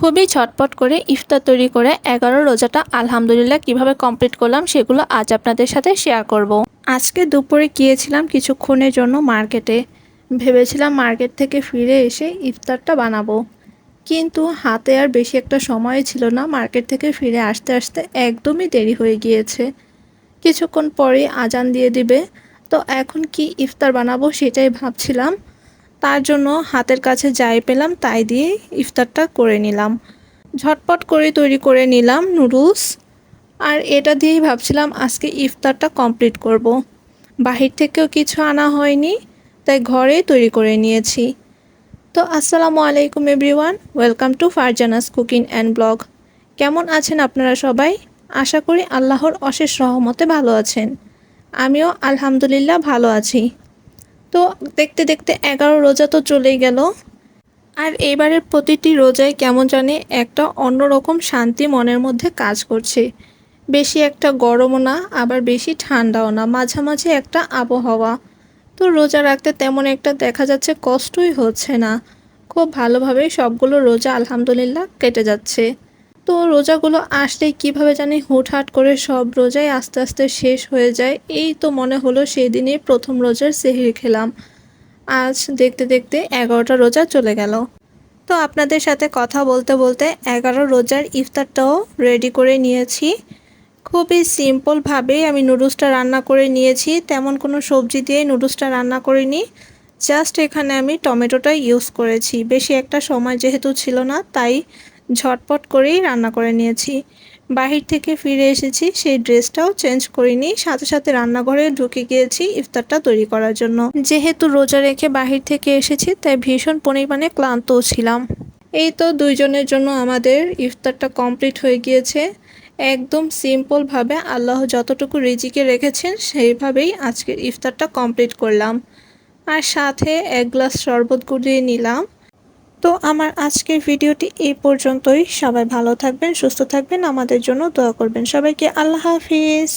খুবই ঝটপট করে ইফতার তৈরি করে এগারো রোজাটা আলহামদুলিল্লাহ কীভাবে কমপ্লিট করলাম সেগুলো আজ আপনাদের সাথে শেয়ার করব। আজকে দুপুরে গিয়েছিলাম কিছুক্ষণের জন্য মার্কেটে ভেবেছিলাম মার্কেট থেকে ফিরে এসে ইফতারটা বানাবো। কিন্তু হাতে আর বেশি একটা সময় ছিল না মার্কেট থেকে ফিরে আসতে আসতে একদমই দেরি হয়ে গিয়েছে। কিছুক্ষণ পরেই আজান দিয়ে দিবে। তো এখন কি ইফতার বানাবো সেটাই ভাবছিলাম। তার জন্য হাতের কাছে যাই পেলাম, তাই দিয়ে ইফতারটা করে নিলাম। ঝটপট করে তৈরি করে নিলাম নুডলস। আর এটা দিয়েই ভাবছিলাম আজকে ইফতারটা কমপ্লিট করব। বাহির থেকেও কিছু আনা হয়নি, তাই ঘরেই তৈরি করে নিয়েছি। তো আসসালামু আলাইকুম everyone, welcome to Farzana's cooking and blog. কেমন আছেন আপনারা সবাই? আশা করি আল্লাহর অশেষ রহমতে ভালো আছেন। আমিও আলহামদুলিল্লাহ ভালো আছি। তো দেখতে দেখতে এগারো রোজা তো চলেই গেল। আর এবারের প্রতিটি রোজায় কেমন জানি একটা অন্যরকম শান্তি মনের মধ্যে কাজ করছে। বেশি একটা গরমও না, আবার বেশি ঠান্ডাও না, মাঝামাঝি একটা আবহাওয়া। তো রোজা রাখতে তেমন একটা দেখা যাচ্ছে কষ্টই হচ্ছে না। খুব ভালোভাবেই সবগুলো রোজা আলহামদুলিল্লাহ কেটে যাচ্ছে। তো রোজাগুলো আসলেই কীভাবে জানি হুটহাট করে সব রোজাই আস্তে আস্তে শেষ হয়ে যায়। এই তো মনে হলো সেই দিনই প্রথম রোজার সেহরি খেলাম। আজ দেখতে দেখতে এগারোটা রোজা চলে গেল। তো আপনাদের সাথে কথা বলতে বলতে এগারো রোজার ইফতারটাও রেডি করে নিয়েছি। খুবই সিম্পলভাবেই আমি নুডলসটা রান্না করে নিয়েছি। তেমন কোনো সবজি দিয়ে নুডলসটা রান্না করিনি। জাস্ট এখানে আমি টমেটোটা ইউজ করেছি। বেশি একটা সময় যেহেতু ছিল না, তাই ঝটপট করেই রান্না করে নিয়েছি। বাহির থেকে ফিরে এসেছি, সেই ড্রেসটাও চেঞ্জ করিনি। সাথে সাথে রান্নাঘরে ঢুকে গিয়েছি ইফতারটা তৈরি করার জন্য। যেহেতু রোজা রেখে বাহির থেকে এসেছি, তাই ভীষণ পরিমাণে ক্লান্তও ছিলাম। এই তো দুইজনের জন্য আমাদের ইফতারটা কমপ্লিট হয়ে গিয়েছে। একদম সিম্পলভাবে আল্লাহ যতটুকু রিজিকে রেখেছেন, সেইভাবেই আজকের ইফতারটা কমপ্লিট করলাম। আর সাথে এক গ্লাস শরবত গুলিয়ে নিলাম। তো আমার আজকের ভিডিওটি এই পর্যন্তই। সবাই ভালো থাকবেন, সুস্থ থাকবেন। আমাদের জন্য দোয়া করবেন। সবাইকে আল্লাহ হাফিজ।